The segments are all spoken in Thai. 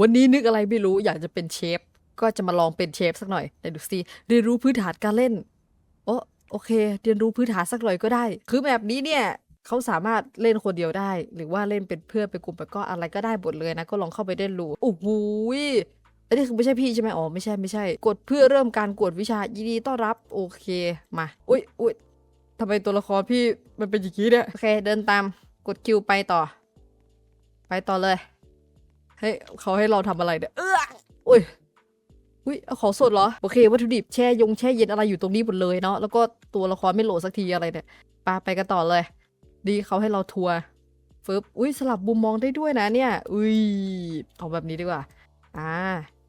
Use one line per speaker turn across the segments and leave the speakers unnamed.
วันนี้นึกอะไรไม่รู้อยากจะเป็นเชฟ ก็จะมาลองเป็นเชฟสักหน่อยไหนดูสิเรียนรู้พื้นฐานการเล่น โอ้โอเค เรียนรู้พื้นฐานสักหน่อยก็ได้ คือแบบนี้เนี่ยเขาสามารถเล่นคนเดียวได้ หรือว่าเล่นเป็นเพื่อนเป็นกลุ่มไปก็อะไรก็ได้หมดเลยนะก็ลองเข้าไปเล่นรู้โอ้โหอันนี้คือไม่ใช่พี่ใช่ไหมอ๋อไม่ใช่ไม่ใช่ กดเพื่อเริ่มการกวดวิชายินดีต้อนรับ โอเคมาอุ้ยอุ้ยทำไมตัวละครพี่มันเป็นอย่างนี้เนี่ยโอเค เดินตามกดคิวไปต่อ ไปต่อเลย เฮ้เขาให้เราทำอะไรเนี่ยเอออุ้ยอุ้ยเอาของสดเหรอ โอเค วัตถุดิบแช่ยงแช่เย็นอะไรอยู่ตรงนี้หมดเลยเนาะแล้วก็ตัวละครไม่โหลดสักทีอะไรเนี่ยปาไปกันต่อเลย ดีเขาให้เราทัวร์ฟึบอุ้ยสลับมุมมองได้ด้วยนะเนี่ย อุ้ยเอาแบบนี้ดีกว่า อ่า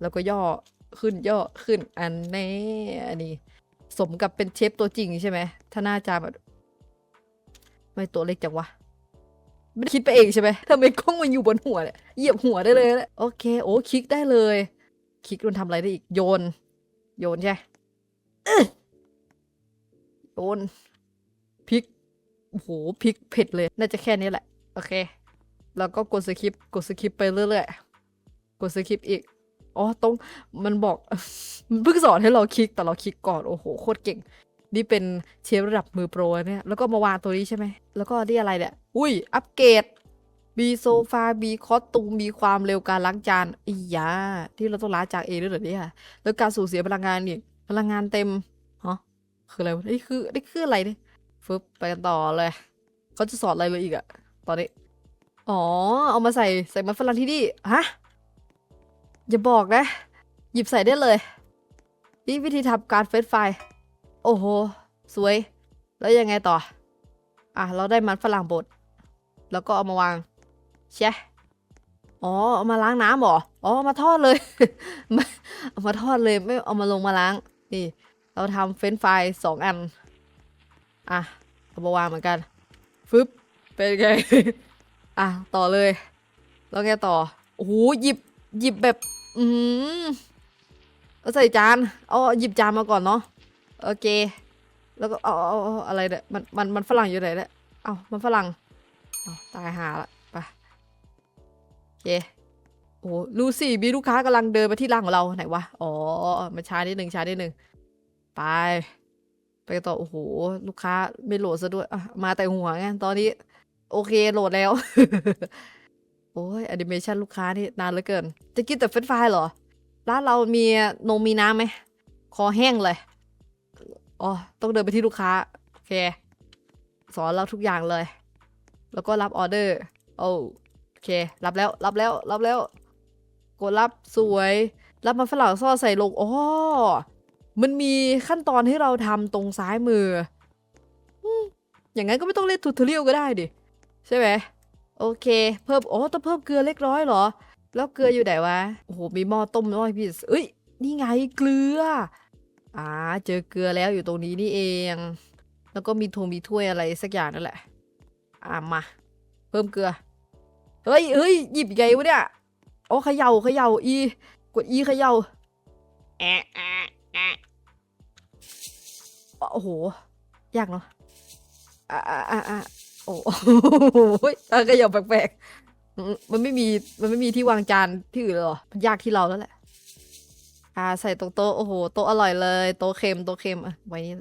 แล้วก็ย่อขึ้นย่อขึ้นอันนี้อันนี้ สมกับเป็นเชฟตัวจริงใช่ไหมถ้าหน้าจาแบบไม่ตัวเล็กจังวะ ไม่ได้คิดไปเองใช่ไหมทำไมกล้องมันอยู่บนหัวเนี่ยเหยียบหัวได้เลยนะโอเค โอ้คลิกได้เลย คลิกมันทำอะไรได้อีกโยน โยนใช่โยนพลิกโอ้โหพลิกเผ็ดเลย น่าจะแค่นี้แหละ โอเค แล้วก็กดสคริปกดสคริปไปเรื่อยๆกดสคริปอีกอ๋อตรงมันบอกมันเพิ่งสอนให้เราคลิกแต่เราคลิกก่อนโอ้โหโคตรเก่ง นี่เป็นเชฟระดับมือโปรเนี่ย แล้วก็มาวางตัวนี้ใช่ไหม แล้วก็นี่อะไรเนี่ย อุ้ย อัปเกรดมีโซฟามีคอสตูม มีความเร็วการล้างจานอียา ที่เราต้องล้างจานเองด้วยเหรอเนี่ย แล้วการสูญเสียพลังงานอีก พลังงานเต็มฮะคืออะไร นี่คือ นี่คืออะไรเนี่ยฟึบไปกันต่อเลย เขาจะสอนอะไรเลยอีกอะตอนนี้ อ๋อ เอามาใส่ใส่มันฝรั่งที่นี่ ฮะ อย่าบอกนะ หยิบใส่ได้เลย นี่วิธีทำการเฟซไฟล์ โอ้โห สวย แล้วยังไงต่อ อะ เราได้มันฝรั่งบด แล้วก็เอามาวางแชะอ๋อ เอามาล้างน้ำหรอ อ๋อ มาทอดเลยไม่เอามาทอดเลย ไม่เอามาลงมาล้าง นี่ เราทำเฟรนฟรายสองอัน อะ เอามาวางเหมือนกัน ฟึบ เป็นไง อะ ต่อเลย แล้วไงต่อ โอ้โห หยิบ หยิบแบบ อืมเอาใส่จาน เอาหยิบจานมาก่อนเนาะ โอเค แล้วก็เอาเอาเอาอะไรเนี่ยมันมันมันฝรั่งอยู่ไหนเนี่ยเอามันฝรั่งเอาตายหาละไปโอเคโอ้ลูซี่มีลูกค้ากำลังเดินมาที่ร้านของเราไหนวะอ๋อมันช้านิดหนึ่งช้านิดหนึ่งไป ไปต่อโอ้โหลูกค้าไม่โหลดซะด้วยอมาแต่หัวไงตอนนี้ โอเคโหลดแล้ว โอ้ยแอนิเมชันลูกค้านี่นานเหลือเกิน จะกินแต่เฟรนช์ฟรายเหรอร้านเรามีนมมีน้ำไหมคอแห้งเลย อ๋อ ต้องเดินไปที่ลูกค้า โอเค สอนเราทุกอย่างเลย แล้วก็รับออเดอร์ โอ้โอเค รับแล้ว รับแล้ว รับแล้ว กดรับสวย รับมันฝรั่งซ่อใส่ลง อ๋อ มันมีขั้นตอนให้เราทำตรงซ้ายมือ อย่างนั้นก็ไม่ต้องเล่นทูทเรียลก็ได้ดิ ใช่ไหม โอเค เพิ่ม อ๋อ ต้องเพิ่มเกลือเล็กน้อยเหรอ แล้วเกลืออยู่ไหนวะ โอ้โห มีหม้อต้มน้อยพี่เอ้ย นี่ไงเกลือ อ่าเจอเกลือแล้วอยู่ตรงนี้นี่เอง แล้วก็มีทงมีถ้วยอะไรสักอย่างนั่นแหละ อ่ามา เพิ่มเกลือ เฮ้ยเฮ้ยหยิบยังไงวะเนี่ยอ๋อเขย่าเขย่าอี กดอีเขย่าแอะแอะแอะโอ้โห ยากเนาะอ่าอ่าอ่าโอ้โหอะเขย่าแปลกๆมมันไม่มีมันไม่มีที่วางจานที่อื่นหรอ มันยากที่เราแล้วแหละ อ่าใส่ตรงโต๊ะโอ้โหโต๊ะอร่อยเลยโต๊ะเค็มโต๊ะเค็มอะไว้นี่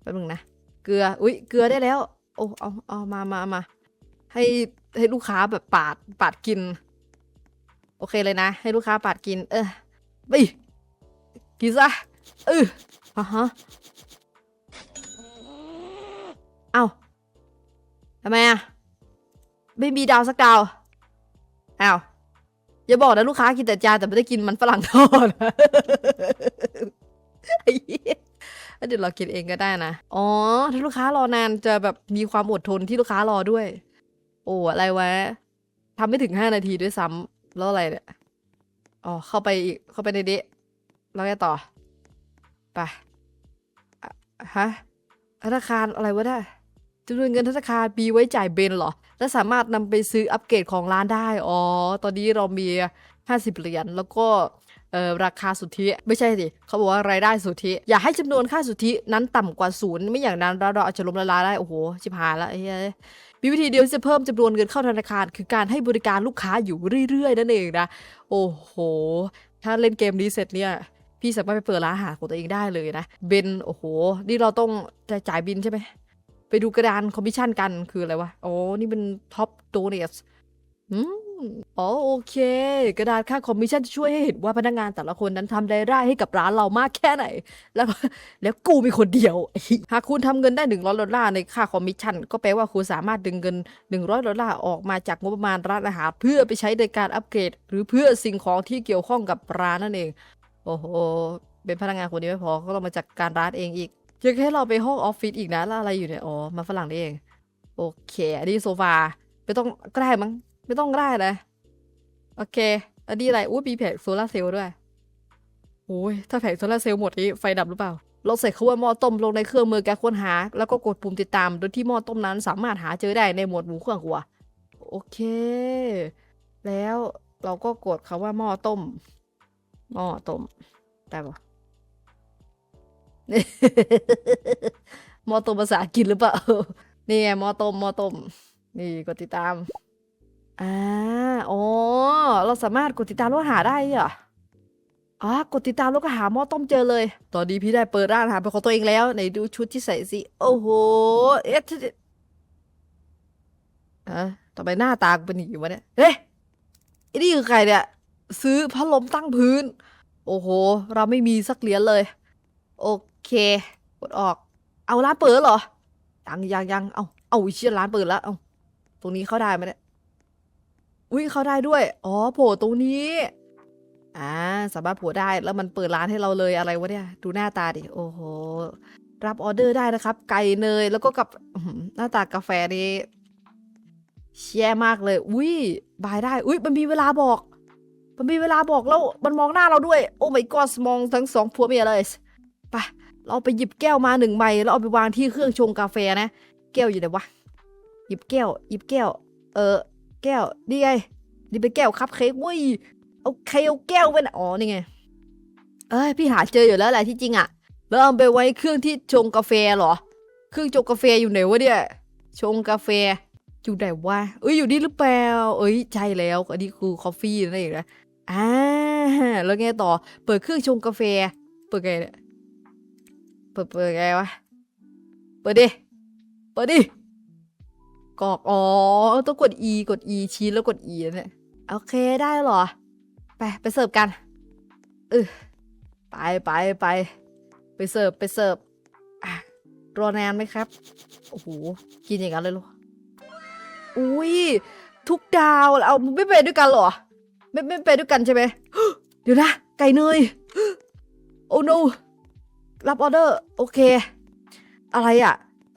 แป๊บนึงนะเกลืออุ้ยเกลือได้แล้ว โอ้เอาเอามามามาให้ให้ลูกค้าแบบปาดปาดกิน โอเคเลยนะ ให้ลูกค้าปาดกิน เออไปกินซะเอออะฮะเอาทำไมอะไม่มีดาวสักดาวอ้าว อย่าบอกนะลูกค้ากินแต่จานแต่ไม่ได้กินมันฝรั่งทอดไอ้เหี้ยเดี๋ยวเรากินเองก็ได้นะ อ๋อ ถ้าลูกค้ารอนานจะแบบมีความอดทนที่ลูกค้ารอด้วย โอ้อะไรวะทำไม่ถึงห้านาทีด้วยซ้ำแล้วอะไรเนี่ย อ๋อ เข้าไปอีก เข้าไปในนี้แล้วไงต่อ ไป ฮะธนาคารอะไรวะเนี่ย จำนวนเงินธนาคารมีไว้จ่ายเบนเหรอ และสามารถนำไปซื้ออัปเกรดของร้านได้ อ๋อ ตอนนี้เรามี 50 เหรียญ แล้วก็เออราคาสุทธิ ไม่ใช่สิเขาบอกว่ารายได้สุทธิ อย่าให้จำนวนค่าสุทธินั้นต่ำกว่าศูนย์ไม่อย่างนั้นเราเราอาจจะล้มละลายได้ โอ้โห ชิบหายละไอ้เหี้ยมีวิธีเดียวที่จะเพิ่มจำนวนเงินเข้าธนาคาร คือการให้บริการลูกค้าอยู่เรื่อยๆ นั่นเองนะ โอ้โห ถ้าเล่นเกมนี้เสร็จเนี่ย พี่สามารถไปเปิดร้านอาหารของตัวเองได้เลยนะ เบน โอ้โห นี่เราต้องจะจ่ายบินใช่ไหม ไปดูกระดานคอมมิชชั่นกันคืออะไรวะ อ๋อ นี่เป็นท็อปโดเนทอืมอ๋อโอเค กระดานค่าคอมมิชชั่นจะช่วยให้เห็นว่าพนักงานแต่ละคนนั้นทำรายได้ให้กับร้านเรามากแค่ไหน แล้วแล้วกูมีคนเดียว หากคุณทำเงินได้ 100ดอลลาร์ในค่าคอมมิชชั่น ก็แปลว่าคุณสามารถดึงเงิน 100ดอลลาร์ออกมาจากงบประมาณร้านอาหารเพื่อไปใช้ในการอัปเกรด หรือเพื่อสิ่งของที่เกี่ยวข้องกับร้านนั่นเอง โอ้โหเป็นพนักงานคนนี้ไม่พอก็ต้องมาจัดการร้านเองอีก ยังให้เราไปห้องออฟฟิศอีกนะแล้วอะไรอยู่เนี่ยอ๋อมาฝรั่งนี่เอง โอเค อันนี้โซฟาไม่ต้องก็ได้มั้งไม่ต้องก็ได้นะโอเค อันนี้อะไรอุ้ยมีแผงโซลาเซลล์ด้วยโอ้ยถ้าแผงโซลาเซลล์หมดนี้ไฟดับหรือเปล่าเราใส่คำว่าหม้อต้มลงในเครื่องมือการค้นหา แล้วก็กดปุ่มติดตาม โดยที่หม้อต้มนั้นสามารถหาเจอได้ในหมวดหมู่เครื่องครัว โอเค แล้วเราก็กดคำว่าหม้อต้มหม้อต้มได้ปะ มอตมภาษาอังกฤษหรือเปล่า นี่ไงมอตมมอตม นี่กดติดตาม อ่าอ๋อ เราสามารถกดติดตามแล้วหาได้เหรออ๋อกดติดตามแล้วก็หาหม้อต้มเจอเลย ตอนนี้พี่ได้เปิดร้านอาหารเป็นของตัวเองแล้วไหนดูชุดที่ใส่สิ โอ้โห เอ๊ะที่อะทำไมหน้าตากูเป็นอย่างนี้วะเนี่ย เฮ้ยไอ้นี่คือใครเนี่ย ซื้อพัดลมตั้งพื้น โอ้โห เราไม่มีสักเหรียญเลย โอ เค กดออก เอาร้านเปิดเหรอ ยังยังยังเอาเอาอีเชี่ยร้านเปิดแล้ว เอาตรงนี้เข้าได้ไหมเนี่ย อุ้ยเข้าได้ด้วย อ๋อโผล่ตรงนี้ อ่า สามารถโผล่ได้ แล้วมันเปิดร้านให้เราเลยอะไรวะเนี่ย ดูหน้าตาดิ โอ้โห รับออเดอร์ได้นะครับ ไก่เนย แล้วก็กับหน้าตากาแฟนี่แย่มากเลย อุ้ย บายได้ อุ้ย มันมีเวลาบอก มันมีเวลาบอกแล้ว มันมองหน้าเราด้วย โอ้ my god มองทั้งสองผัวเมียเลย ไป เราไปหยิบแก้วมาหนึ่งใบแล้วเอาไปวางที่เครื่องชงกาแฟนะ แก้วอยู่ไหนวะ หยิบแก้ว หยิบแก้ว เออ แก้ว นี่ไง นี่เป็นแก้วคัพเค้กเว้ย เอาใครเอาแก้วไปนะอ๋อ นี่ไง เอ้ย พี่หาเจออยู่แล้วแหละที่จริงอะแล้วเอาไปไว้เครื่องที่ชงกาแฟเหรอ เครื่องชงกาแฟอยู่ไหนวะเนี่ย ชงกาแฟอยู่ไหนวะ เอ้ย อยู่นี่หรือเปล่า เอ้ย ใช่แล้ว อันนี้คือคอฟฟี่นั่นเองนะ อ่า แล้วไงต่อ เปิดเครื่องชงกาแฟ เปิดไงเนี่ย ปิดเปิดไงวะ เปิดดิ เปิดดิ กรอก อ๋อ ต้องกด E กด E ชี้แล้วกด E นะเนี่ยโอเคได้หรอ ไป ไปเสิร์ฟกันเออไปไปไป ไปเสิร์ฟไปเสิร์ฟรอนานไหมครับ โอ้โห กินอย่างนั้นเลยหรอ อุ้ย ทุกดาวเอาไม่ไปด้วยกันหรอ ไม่ไม่ไปด้วยกันใช่ไหม เดี๋ยวนะ ไก่เนย โอ้ no รับออเดอร์ โอเค อะไรอะ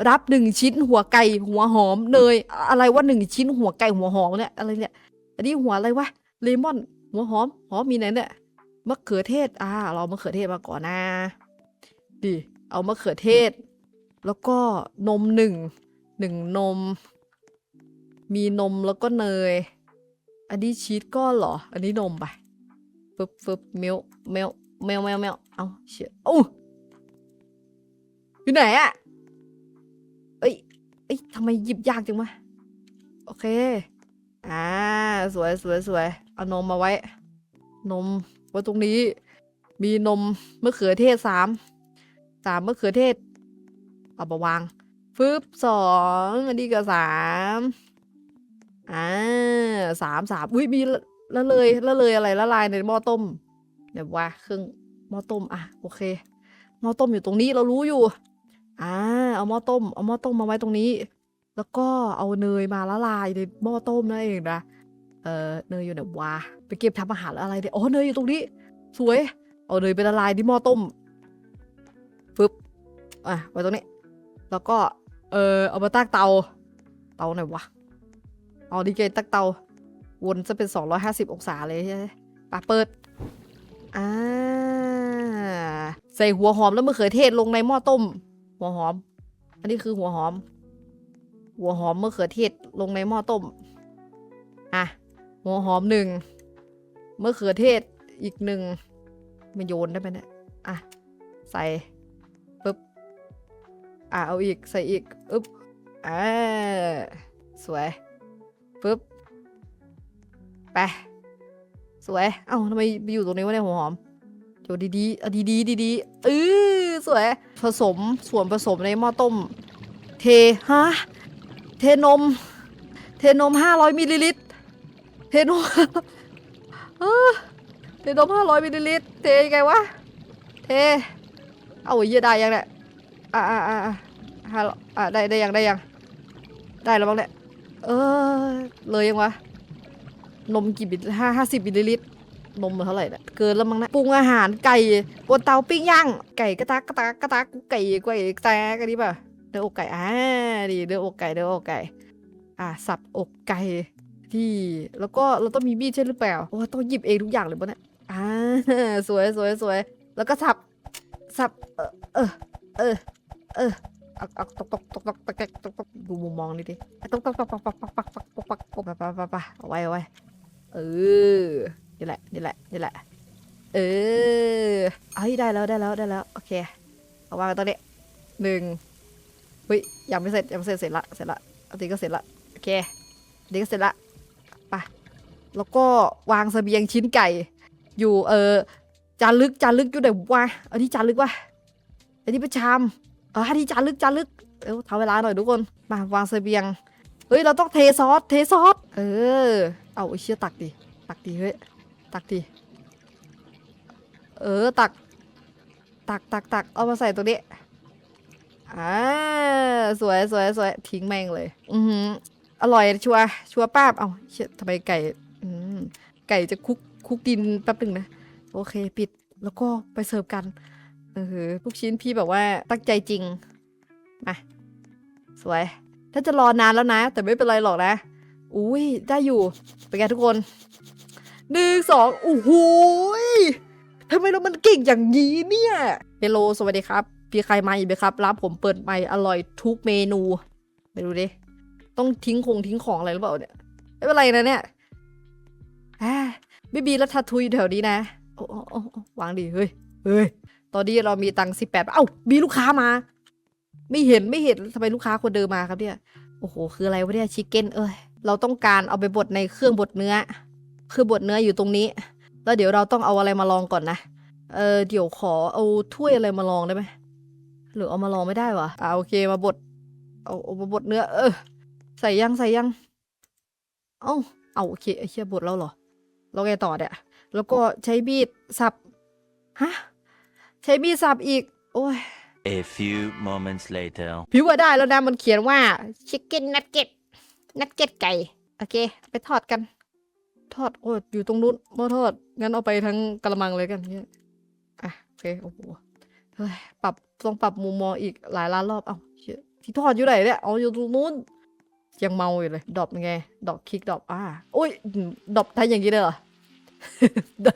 รับหนึ่งชิ้นหัวไก่หัวหอมเนยอะไรว่าหนึ่งชิ้นหัวไก่หัวหอมเนี่ยอะไรเนี่ยอันนี้หัวอะไรวะเลมอน หัวหอมหอมมีไหนเนี่ยมะเขือเทศ อ่า เรามะเขือเทศมาก่อนนะดิเอามะเขือเทศ แล้วก็นมหนึ่งหนึ่งนม มีนมแล้วก็เนย อันนี้ชีสก้อนเหรอ อันนี้นมไปฟึบฟึบเมลเมลเมลเมลเมลเอาเชี่ยโอ้ อยู่ไหนอะเอ้ย เอ้ยทำไมหยิบยากจังวะ โอเค อ่า สวยสวยสวย เอานมมาไว้ นมไว้ตรงนี้ มีนมมะเขือเทศสาม สามมะเขือเทศ เอามาวาง ฟึบสองอันนี้ก็สาม อ่าสามสามอุ้ยมีละละเลยละเลยอะไรละลายในหม้อต้ม เดี๋ยวว่าเครื่องหม้อต้ม อะ โอเคหม้อต้มอยู่ตรงนี้เรารู้อยู่ อ่าเอาหม้อต้ม เอาหม้อต้มมาไว้ตรงนี้ แล้วก็เอาเนยมาละลายในหม้อต้มนั่นเองนะ เออเนยอยู่ไหนวะไปเก็บทำอาหารอะไรเดี๋ยวอ๋อเนยอยู่ตรงนี้ สวย เอาเนยไปละลายที่หม้อต้มฟึบอะไว้ตรงนี้ แล้วก็ เออเอามาตั้งเตา เตาไหนวะเอาดีเกตั้งเตา วนจะเป็น 250 องศาเลยใช่ไหมปะเปิดอ่าใส่หัวหอมแล้วมะเขือเทศลงในหม้อต้ม หัวหอม อันนี้คือหัวหอม หัวหอมมะเขือเทศลงในหม้อต้ม อะ หัวหอมหนึ่งมะเขือเทศอีกหนึ่งมันโยนได้ไหมเนี่ย อะ ใส่ปึ๊บ อะเอาอีกใส่อีกอึ๊บอ่าสวยปึ๊บไปสวย เอ้าทำไมไปอยู่ตรงนี้วะเนี่ยหัวหอมโจดีๆอะดีๆดีๆเออ สวย ผสมส่วนผสมในหม้อต้ม เทฮะเทนม เทนมห้าร้อยมิลลิลิตร เทนมเออเทนมห้าร้อยมิลลิลิตร เทยังไงวะ เท เอาเยี่ยได้ยังเนี่ยอ่าอ่าอ่าอ่าห้าร้อยอ่าได้ได้ยังได้ยัง ได้แล้วบ้างเนี่ยเออ เลยยังวะ นมกี่บิลห้าห้าสิบมิลลิลิตร นมมันเท่าไหร่เนี่ยเกินแล้วมั้งนะปรุงอาหารไก่บนเตาปิ้งย่างไก่กระตักกระตักกระตักไก่ไก่แตกอันนี้ป่ะเนื้ออกไก่อ่าดีเนื้ออกไก่เนื้ออกไก่ อ่าสับอกไก่ที่แล้วก็เราต้องมีมีดใช่หรือเปล่าโอ้ต้องหยิบเองทุกอย่างเลยปะเนี่ยอ่าสวยสวยสวยแล้วก็สับสับเออเออเออเออเอาเอาตกตกตกตกตกตกตกตกดูมุมมองนี่ดิตกตกตกตกตกตกตกตกตกตกตกตกไปไปไปเอาไว้เอาไว้เออ นี่แหละนี่แหละนี่แหละเออเอ้ยได้แล้วได้แล้วได้แล้วโอเคเอาวางตรงนี้หนึ่งเฮ้ยยังไม่เสร็จยังไม่เสร็จเสร็จละเสร็จละอันนี้ก็เสร็จละโอเคอันนี้ก็เสร็จละไปแล้วก็วางเสบียงชิ้นไก่ อยู่เออจานลึกจานลึกอยู่ไหนวะอันนี้จานลึกวะอันนี้เป็นชามเอออันนี้จานลึกจานลึกเอ้วทำเวลาหน่อยทุกคนมาวางเสบียงเฮ้ยเราต้องเทซอสเทซอสเออเอาไอเชี่ยตักดิตักดิเฮ้ย ตักดิเออตัก ตักตักตักเอามาใส่ตรงนี้อ่าสวยสวยสวยทิ้งแม่งเลย อือหืออร่อยชัวชัวป้าบเอาเชี่ยทำไมไก่อืมไก่จะคุกคุกดินแป๊บหนึ่งนะ โอเคปิดแล้วก็ไปเสิร์ฟกันเออลูกชิ้นพี่แบบว่าตั้งใจจริงมาสวย ถ้าจะรอนานแล้วนะ แต่ไม่เป็นไรหรอกนะ อุ้ยได้อยู่เป็นไงทุกคน หนึ่งสองโอ้โหทำไมเรามันเก่งอย่างนี้เนี่ยเฮลโลสวัสดีครับ พี่ใครมาอีกไหมครับร้านผมเปิดใหม่อร่อยทุกเมนูไปดูดิ ต้องทิ้งคงทิ้งของอะไรหรือเปล่าเนี่ย ไม่เป็นไรนะเนี่ยอ่าไม่มีรัฐทุยแถวนี้นะ โอ้โอ้โอ้วางดิเฮ้ย เฮ้ย ตอนนี้เรามีตังค์สิบแปดเอ้า มีลูกค้ามา ไม่เห็นไม่เห็นทำไมลูกค้าคนเดิมมาครับเนี่ย โอ้โห คืออะไรวะเนี่ยชิคเก้นเอ้ย เราต้องการเอาไปบดในเครื่องบดเนื้อ คือบดเนื้ออยู่ตรงนี้ แล้วเดี๋ยวเราต้องเอาอะไรมาลองก่อนนะ เออเดี๋ยวขอเอาถ้วยอะไรมาลองได้ไหมหรือเอามาลองไม่ได้วะอ่าโอเคมาบดเอาเอามาบดเนื้อ เออ ใส่ยังใส่ยัง เอ้าเอาโอเคไอ้เชี่ยบดแล้วเหรอแล้วไงต่อเนี่ยแล้วก็ใช้มีดสับฮะใช้มีดสับอีก โอ้ย
A few moments later.
พี่ว่าได้แล้วนะมันเขียนว่า chicken nugget nugget ไก่ โอเค ไปทอดกัน ทอดโอ้ยอยู่ตรงนู้นหม้อทอด งั้นเอาไปทั้งกระมังเลยกันเนี่ยอะโอเคโอ้โหเฮ้ยปรับต้องปรับมุมมองอีกหลายล้านรอบเอ้าเชี่ยที่ทอดอยู่ไหนเนี่ยเอาอยู่ตรงนู้นยังเมาอยู่เลยดอปยังไงดอปคลิกดอปอ่าโอ้ยดอปได้อย่างนี้เลยเหรอได้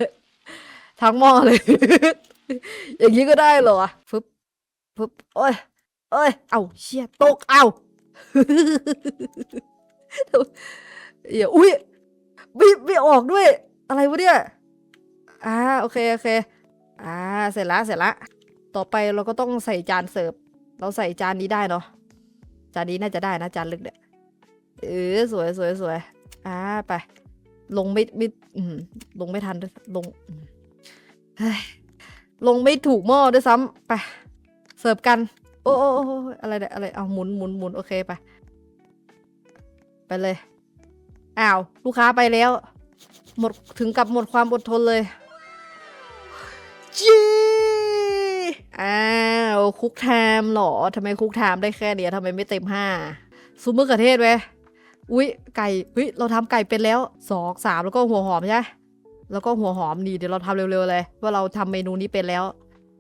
ทั้งหม้อเลย อย่างนี้ก็ได้เหรอวะฟึบฟึบโอ้ยเอ้ยเอาเชี่ยตกเอาเดี๋ยวอุ้ย ไม่ไม่ออกด้วย อะไรวะเนี่ย อ่าโอเคโอเค อ่าเสร็จละเสร็จละ ต่อไปเราก็ต้องใส่จานเสิร์ฟ เราใส่จานนี้ได้เนาะ จานนี้น่าจะได้นะจานลึกเนี่ย เออสวยสวยสวย อ่าไป ลงไม่ไม่อืมลงไม่ทันด้วยลงเฮ้ยลงไม่ถูกหม้อด้วยซ้ำไป เสิร์ฟกันโอ้โอโอ้โอ้อะไรเนี่ยอะไร เอาหมุนหมุนหมุนโอเคไป ไปเลย อ้าว ลูกค้าไปแล้ว หมดถึงกับหมดความอดทนเลยจีอ้าวคุกไทม์เหรอทำไมคุกไทม์ได้แค่เนี้ยทำไมไม่เต็มห้าซุปมะเขือเทศไหมอุ๊ยไก่เฮ้ยเราทำไก่เป็นแล้วสองสามแล้วก็หัวหอมใช่ไหมแล้วก็หัวหอมนี่เดี๋ยวเราทำเร็วๆเลย ว่าเราทำเมนูนี้เป็นแล้ว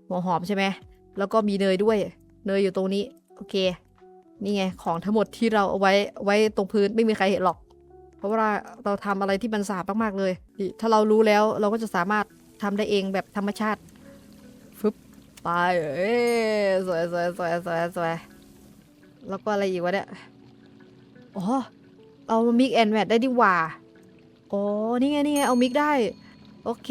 หัวหอมใช่ไหมแล้วก็มีเนยด้วย เนยอยู่ตรงนี้ โอเค นี่ไงของทั้งหมดที่เราเอาไว้ไว้ตรงพื้นไม่มีใครเห็นหรอกเพ ราะว่าเราทำอะไรที่มันสาดมากๆเลยนี่ถ้าเรารู้แล้วเราก็จะสามารถทำได้เองแบบธรรมชาติฟึบไปเอ้สวยสวยสวยสวยสวยแล้วก็อะไรอีกวะเนี่ยอ๋อเอามิกแอนแมทได้ดีกว่าอ๋อนี่ไงนี่ไงเอามิกได้ โอเค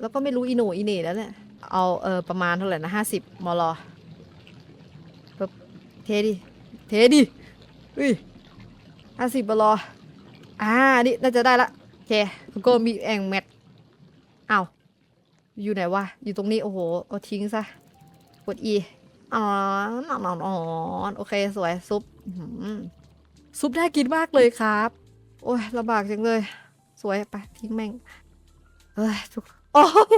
แล้วก็ไม่รู้อีโหนอีเน่แล้วเนี่ยเอาเออประมาณเท่าไหร่นะห้าสิบมลปึ๊บเทดิ เทดิอุ้ยห้าสิบบรอ อ่านี่น่าจะได้ละโอเคแล้วก็มีแองแมทอ้าอยู่ไหนวะ อยู่ตรงนี้ โอ้โหเอาทิ้งซะ กด E อ๋อนอนอนอนโอเค สวย ซุปซุปน่ากินมากเลยครับ โอ้ยลำบากจังเลย สวยไปทิ้งแม่งเฮ้ยทุกโอ้ย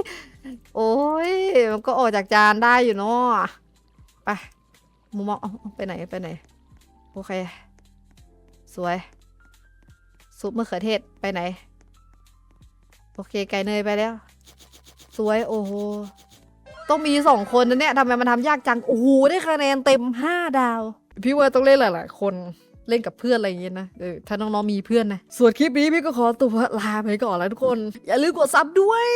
โอ้ยมันก็ออกจากจานได้อยู่เนาะไปมุมมองไปไหนไปไหน โอเค สวย ซุปมะเขือเทศไปไหน โอเค ไก่เนยไปแล้ว สวยโอ้โห ต้องมีสองคนนะเนี่ยทำไมมันทำยากจัง โอ้โห ได้คะแนนเต็มห้าดาว พี่ว่าต้องเล่นหลายๆคนเล่นกับเพื่อนอะไรอย่างเงี้ยนะ เออ ถ้าน้องๆมีเพื่อนนะ ส่วนคลิปนี้พี่ก็ขอตัวลาไปก่อนแล้วทุกคน อย่าลืมกดซับด้วย